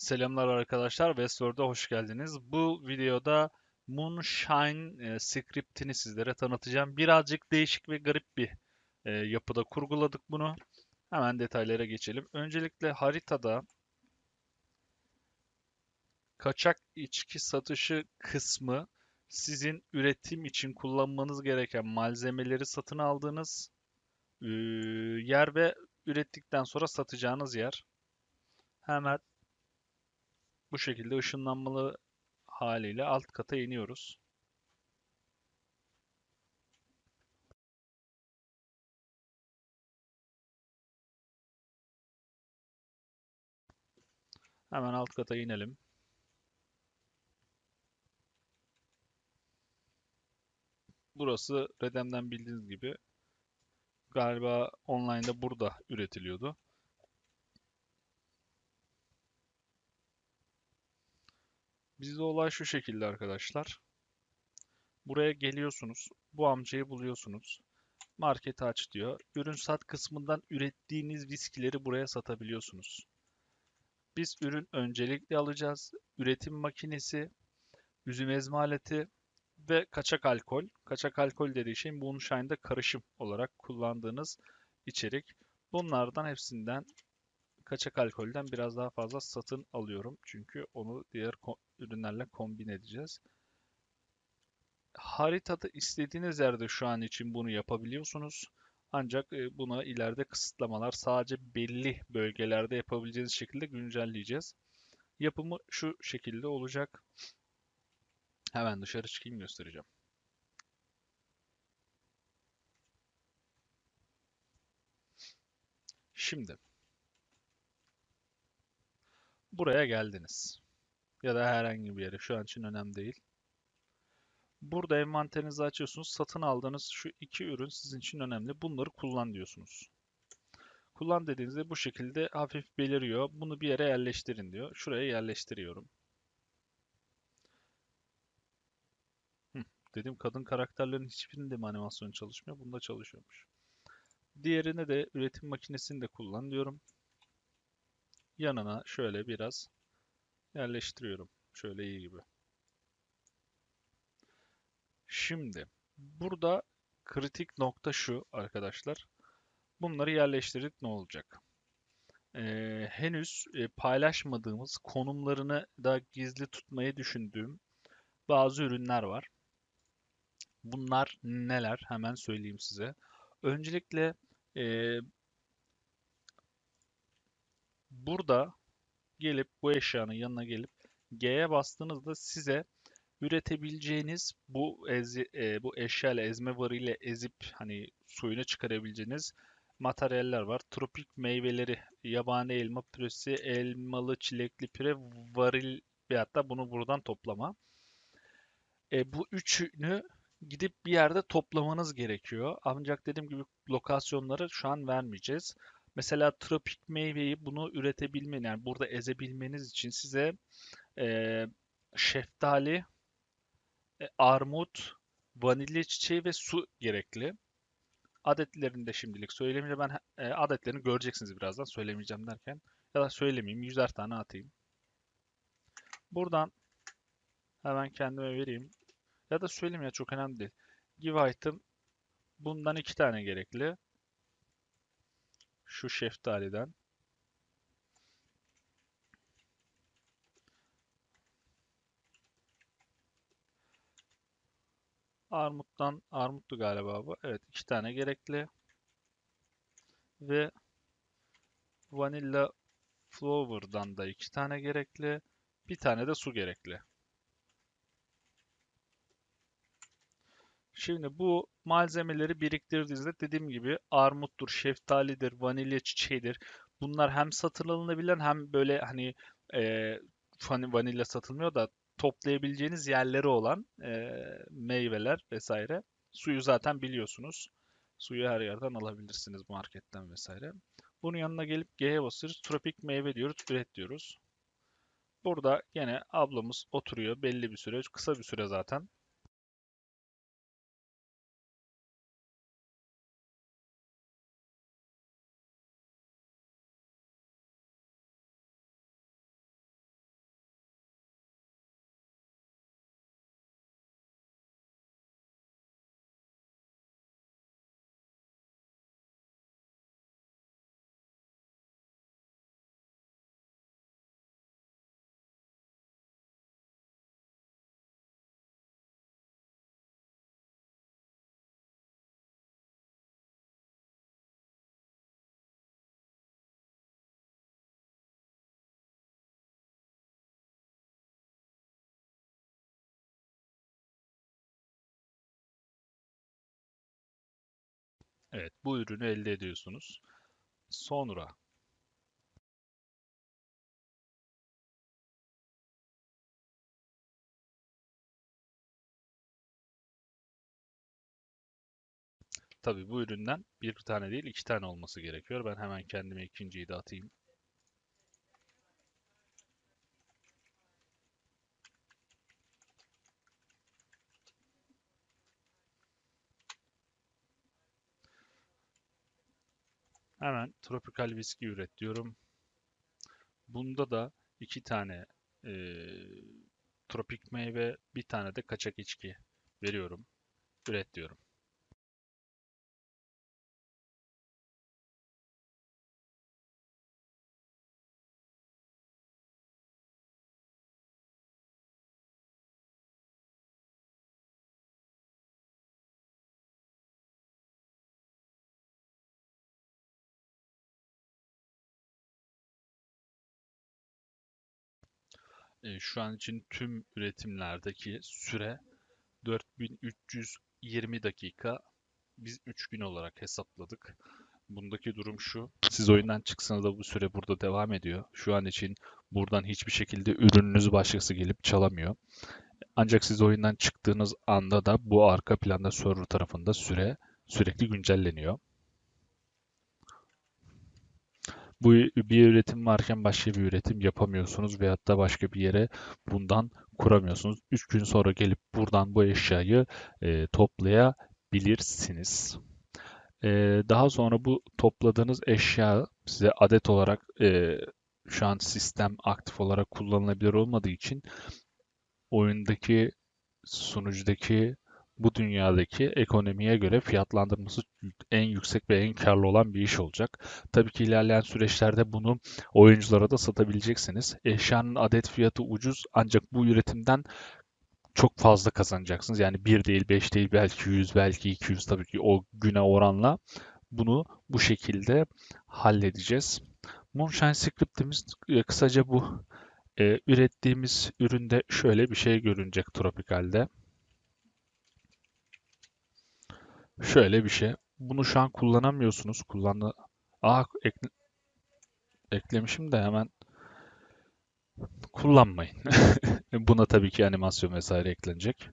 Selamlar arkadaşlar, Westworld'a hoş geldiniz. Bu videoda Moonshine e, scriptini sizlere tanıtacağım. Birazcık değişik ve garip bir e, yapıda kurguladık bunu. Hemen detaylara geçelim. Öncelikle haritada kaçak içki satışı kısmı sizin üretim için kullanmanız gereken malzemeleri satın aldığınız e, yer ve ürettikten sonra satacağınız yer. Hemen bu şekilde ışınlanmalı haliyle alt kata iniyoruz. Hemen alt kata inelim. Burası Redem'den bildiğiniz gibi galiba online'da burada üretiliyordu. Bizde olay şu şekilde arkadaşlar. Buraya geliyorsunuz. Bu amcayı buluyorsunuz. Marketi aç diyor. Ürün sat kısmından ürettiğiniz viskileri buraya satabiliyorsunuz. Biz ürün öncelikli alacağız. Üretim makinesi, üzüm ezme aleti ve kaçak alkol. Kaçak alkol dediği şey Moonshine'da karışım olarak kullandığınız içerik. Bunlardan hepsinden kaçak alkolden biraz daha fazla satın alıyorum. Çünkü onu diğer ürünlerle kombin edeceğiz. Haritada istediğiniz yerde şu an için bunu yapabiliyorsunuz. Ancak e, buna ileride kısıtlamalar sadece belli bölgelerde yapabileceğiniz şekilde güncelleyeceğiz. Yapımı şu şekilde olacak. Hemen dışarı çıkayım göstereceğim. Şimdi buraya geldiniz. Ya da herhangi bir yere. Şu an için önemli değil. Burada envanterinizi açıyorsunuz. Satın aldığınız şu iki ürün sizin için önemli. Bunları kullan diyorsunuz. Kullan dediğinizde bu şekilde hafif beliriyor. Bunu bir yere yerleştirin diyor. Şuraya yerleştiriyorum. Hı, dedim kadın karakterlerin hiçbirinde mi animasyon çalışmıyor? Bunda çalışıyormuş. Diğerine de üretim makinesini de kullan diyorum. Yanına şöyle biraz yerleştiriyorum. Şöyle iyi gibi. Şimdi burada kritik nokta şu arkadaşlar. Bunları yerleştirdik ne olacak? Ee, henüz e, paylaşmadığımız konumlarını da gizli tutmayı düşündüğüm bazı ürünler var. Bunlar neler? Hemen söyleyeyim size. Öncelikle e, burada gelip bu eşyanın yanına gelip G'ye bastığınızda size üretebileceğiniz bu ezi, e, bu eşya ile ezme varıyla ezip hani suyunu çıkarabileceğiniz materyaller var. Tropik meyveleri, yabani elma püresi, elmalı çilekli püre, varil ve hatta bunu buradan toplama. E, bu üçünü gidip bir yerde toplamanız gerekiyor. Ancak dediğim gibi lokasyonları şu an vermeyeceğiz. Mesela tropik meyveyi bunu üretebilmen, yani burada ezebilmeniz için size e, şeftali, e, armut, vanilya çiçeği ve su gerekli. Adetlerini de şimdilik söylemeyeceğim. Ben e, adetlerini göreceksiniz birazdan söylemeyeceğim derken. Ya da söylemeyeyim. Yüzer tane atayım. Buradan hemen kendime vereyim. Ya da söyleyeyim ya çok önemli değil. Give item bundan iki tane gerekli. Şu şeftaliden. Armuttan, armuttu galiba bu. Evet iki tane gerekli. Ve Vanilla Flower'dan da iki tane gerekli. Bir tane de su gerekli. Şimdi bu malzemeleri biriktirdiğinizde dediğim gibi armuttur, şeftalidir, vanilya çiçeğidir. Bunlar hem satın alınabilen hem böyle hani e, vanilya satılmıyor da toplayabileceğiniz yerleri olan e, meyveler vesaire. Suyu zaten biliyorsunuz. Suyu her yerden alabilirsiniz marketten vesaire. Bunun yanına gelip G'ye basıyoruz. Tropik meyve diyoruz, üret diyoruz. Burada yine ablamız oturuyor belli bir süre, kısa bir süre zaten. Evet, bu ürünü elde ediyorsunuz. Sonra tabii bu üründen bir tane değil iki tane olması gerekiyor. Ben hemen kendime ikinciyi de atayım. Hemen tropikal viski üret diyorum. Bunda da iki tane eee, tropik meyve, bir tane de kaçak içki veriyorum. Üret diyorum. E, şu an için tüm üretimlerdeki süre 4320 dakika. Biz 3 gün olarak hesapladık. Bundaki durum şu. Siz oyundan çıksanız da bu süre burada devam ediyor. Şu an için buradan hiçbir şekilde ürününüzü başkası gelip çalamıyor. Ancak siz oyundan çıktığınız anda da bu arka planda server tarafında süre sürekli güncelleniyor. Bu bir üretim varken başka bir üretim yapamıyorsunuz veyahut da başka bir yere bundan kuramıyorsunuz. 3 gün sonra gelip buradan bu eşyayı e, toplayabilirsiniz. E, daha sonra bu topladığınız eşya size adet olarak e, şu an sistem aktif olarak kullanılabilir olmadığı için oyundaki sunucudaki bu dünyadaki ekonomiye göre fiyatlandırması en yüksek ve en karlı olan bir iş olacak. Tabii ki ilerleyen süreçlerde bunu oyunculara da satabileceksiniz. Eşyanın adet fiyatı ucuz ancak bu üretimden çok fazla kazanacaksınız. Yani 1 değil, 5 değil, belki 100, belki 200 tabii ki o güne oranla bunu bu şekilde halledeceğiz. Moonshine Script'imiz e, kısaca bu. Ee, ürettiğimiz üründe şöyle bir şey görünecek Tropical'de. Şöyle bir şey. Bunu şu an kullanamıyorsunuz. Kullandı. Aa ekle... eklemişim de hemen kullanmayın. Buna tabii ki animasyon vesaire eklenecek.